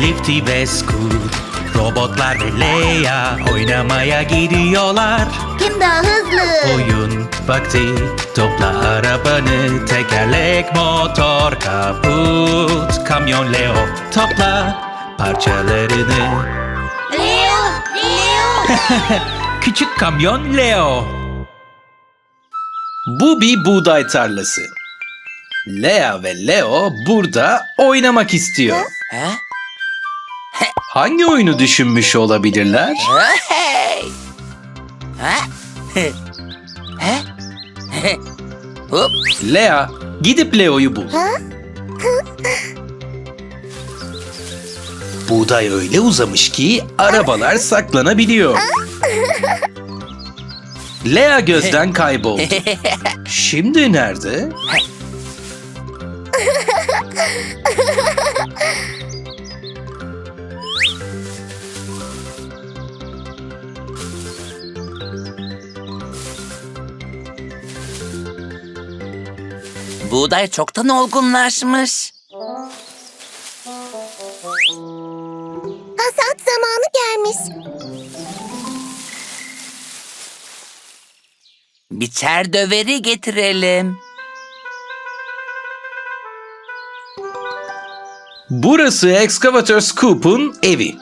Lifty ve Scoot Robotlar ve Leia oynamaya gidiyorlar Kim daha hızlı? Oyun vakti Topla arabanı Tekerlek, motor, kaput Kamyon Leo Topla parçalarını Leo! Leo! Küçük kamyon Leo. Bu bir buğday tarlası. Lea ve Leo burada oynamak istiyor. Ha? Hangi oyunu düşünmüş olabilirler? Lea, gidip Leo'yu bul. Buğday öyle uzamış ki arabalar saklanabiliyor. Lea gözden kayboldu. Şimdi nerede? Buğday çoktan olgunlaşmış. Hasat zamanı gelmiş. Biçer döveri getirelim. Burası Excavator Scoop'un evi.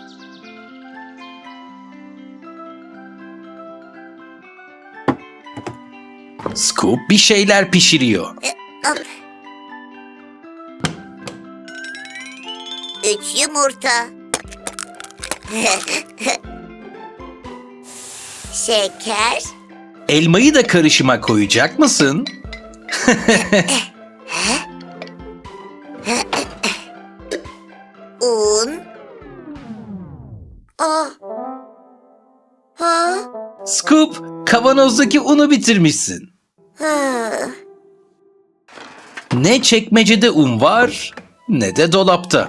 Scoop bir şeyler pişiriyor. Üç yumurta. Şeker. Elmayı da karışıma koyacak mısın? Un. Ah. Ha? Scoop, kavanozdaki unu bitirmişsin. Ha. Ne çekmecede un var, ne de dolapta.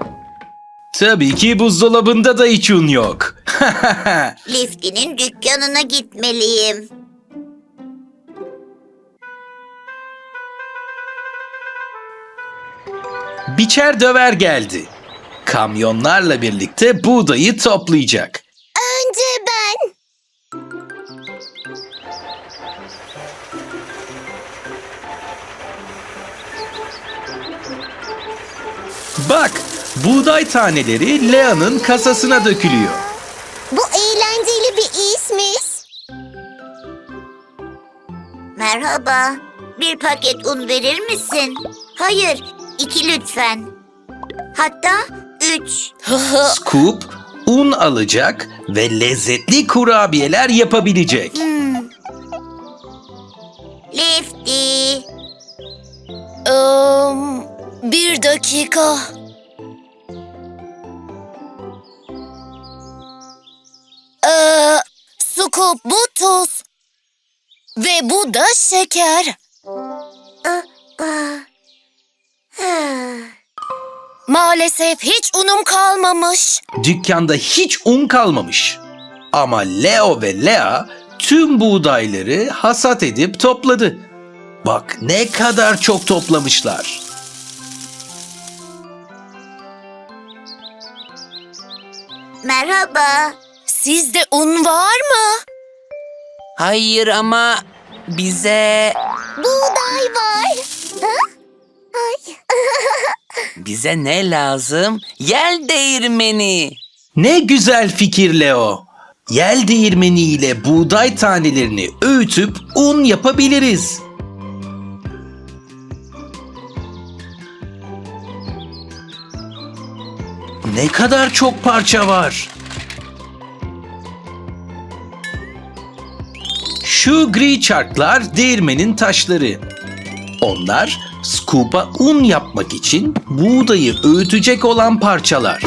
Tabii ki buzdolabında da hiç un yok. Lifty'nin dükkanına gitmeliyim. Biçer döver geldi. Kamyonlarla birlikte buğdayı toplayacak. Bak, buğday taneleri Lea'nın kasasına dökülüyor. Bu eğlenceli bir işmiş. Merhaba. Bir paket un verir misin? Hayır, iki lütfen. Hatta üç. Scoop, un alacak ve lezzetli kurabiyeler yapabilecek. Hmm. Lifty. bir dakika. Scoop bu tuz. Ve bu da şeker. Maalesef hiç unum kalmamış. Dükkanda hiç un kalmamış. Ama Leo ve Lea tüm buğdayları hasat edip topladı. Bak ne kadar çok toplamışlar. Merhaba. Sizde un var mı? Hayır ama bize... Buğday var. Ha? Ay. Bize ne lazım? Yel değirmeni. Ne güzel fikir Leo. Yel değirmeniyle buğday tanelerini öğütüp un yapabiliriz. Ne kadar çok parça var. Şu gri çarklar değirmenin taşları. Onlar scoop'a un yapmak için buğdayı öğütecek olan parçalar.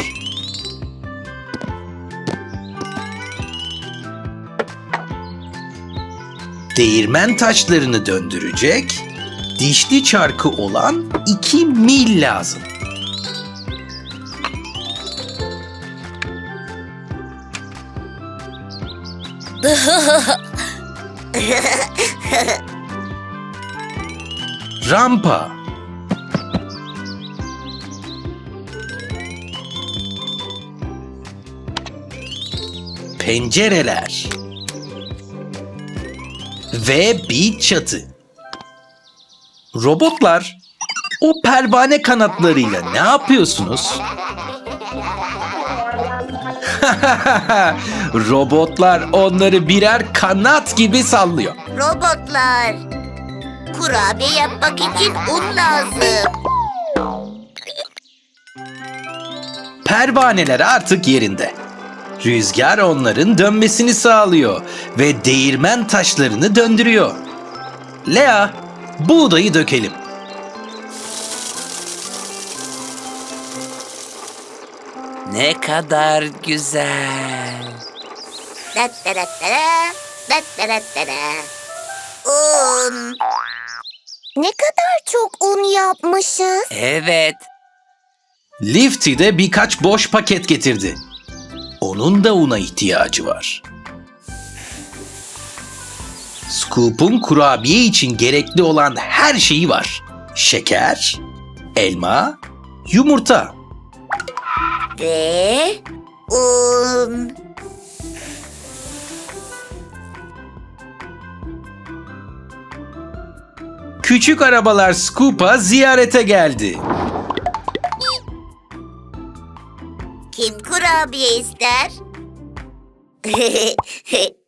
Değirmen taşlarını döndürecek, dişli çarkı olan iki mil lazım. Rampa pencereler ve bir çatı. Robotlar, o pervane kanatlarıyla ne yapıyorsunuz? Robotlar onları birer kanat gibi sallıyor. Robotlar. Kurabiye yapmak için un lazım. Pervaneler artık yerinde. Rüzgar onların dönmesini sağlıyor ve değirmen taşlarını döndürüyor. Lea, buğdayı dökelim. Ne kadar güzel. Un. Ne kadar çok un yapmışız. Evet. Lifty de birkaç boş paket getirdi. Onun da una ihtiyacı var. Scoop'un kurabiye için gerekli olan her şeyi var. Şeker, elma, yumurta. Ve un. Küçük arabalar Scoop'a ziyarete geldi. Kim kurabiye ister?